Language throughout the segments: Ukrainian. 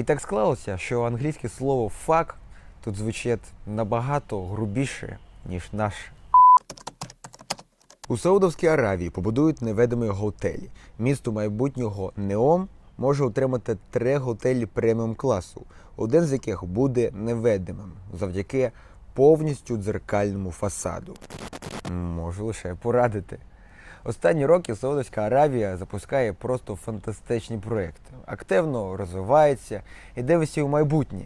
І так склалося, що англійське слово фак тут звучить набагато грубіше, ніж наше. У Саудовській Аравії побудують невидимий готель. Місто майбутнього Неом може отримати три готелі преміум класу, один з яких буде невидимим завдяки повністю дзеркальному фасаду. Можу лише порадити. Останні роки Саудовська Аравія запускає просто фантастичні проекти, активно розвивається і дивиться у майбутнє.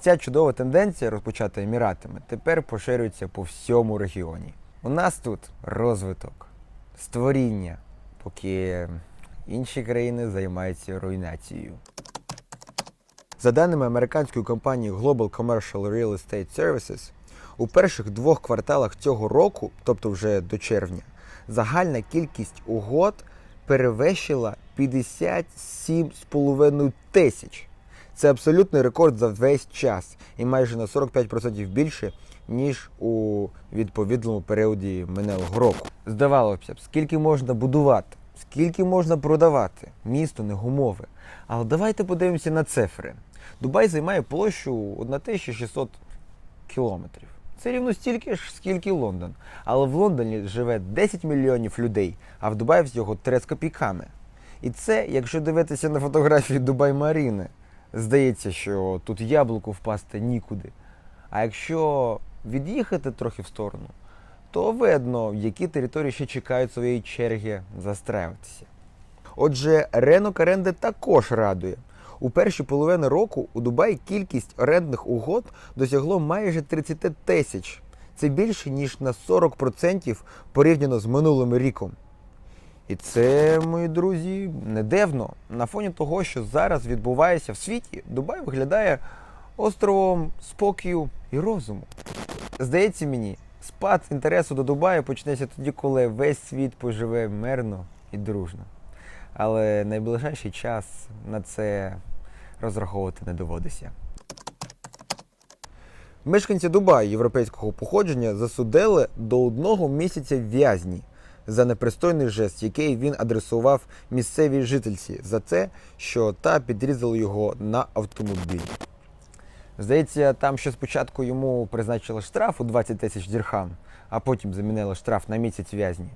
Ця чудова тенденція, розпочата Еміратами, тепер поширюється по всьому регіоні. У нас тут розвиток, створіння, поки інші країни займаються руйнацією. За даними американської компанії Global Commercial Real Estate Services, у перших двох кварталах цього року, тобто вже до червня, загальна кількість угод перевищила 57,5 тисяч. Це абсолютний рекорд за весь час і майже на 45% більше, ніж у відповідному періоді минулого року. Здавалося б, скільки можна будувати, скільки можна продавати, місто не гумове. Але давайте подивимося на цифри. Дубай займає площу 1600 кілометрів. Це рівно стільки ж, скільки Лондон. Але в Лондоні живе 10 мільйонів людей, а в Дубаї всього 3 з копійками. І це, якщо дивитися на фотографії Дубай Маріни, здається, що тут яблуку впасти нікуди. А якщо від'їхати трохи в сторону, то видно, які території ще чекають своєї черги застраюватися. Отже, ринок оренди також радує. У перші половини року у Дубаї кількість орендних угод досягло майже 30 тисяч. Це більше ніж на 40% порівняно з минулим ріком. І це, мої друзі, не дивно. На фоні того, що зараз відбувається в світі, Дубай виглядає островом спокою і розуму. Здається мені, спад інтересу до Дубаю почнеться тоді, коли весь світ поживе мирно і дружно. Але найближчий час на це розраховувати не доводиться. Мешканці Дубаю європейського походження засудили до одного місяця в'язні за непристойний жест, який він адресував місцевій жительці за те, що та підрізала його на автомобілі. Здається, там ще спочатку йому призначили штраф у 20 тисяч дірхам, а потім замінили штраф на місяць в'язні.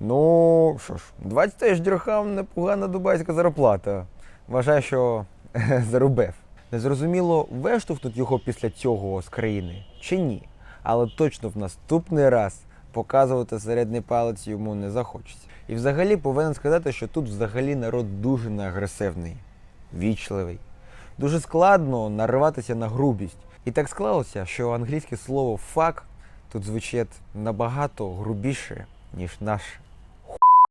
Ну що ж, 20 тисяч дірхам непогана дубайська зарплата. Вважаю, що заробив. Незрозуміло, виштовхнуть його після цього з країни чи ні. Але точно в наступний раз показувати середній палець йому не захочеться. І взагалі повинен сказати, що тут взагалі народ дуже неагресивний, вічливий. Дуже складно нариватися на грубість. І так склалося, що англійське слово фак тут звучить набагато грубіше, ніж наше.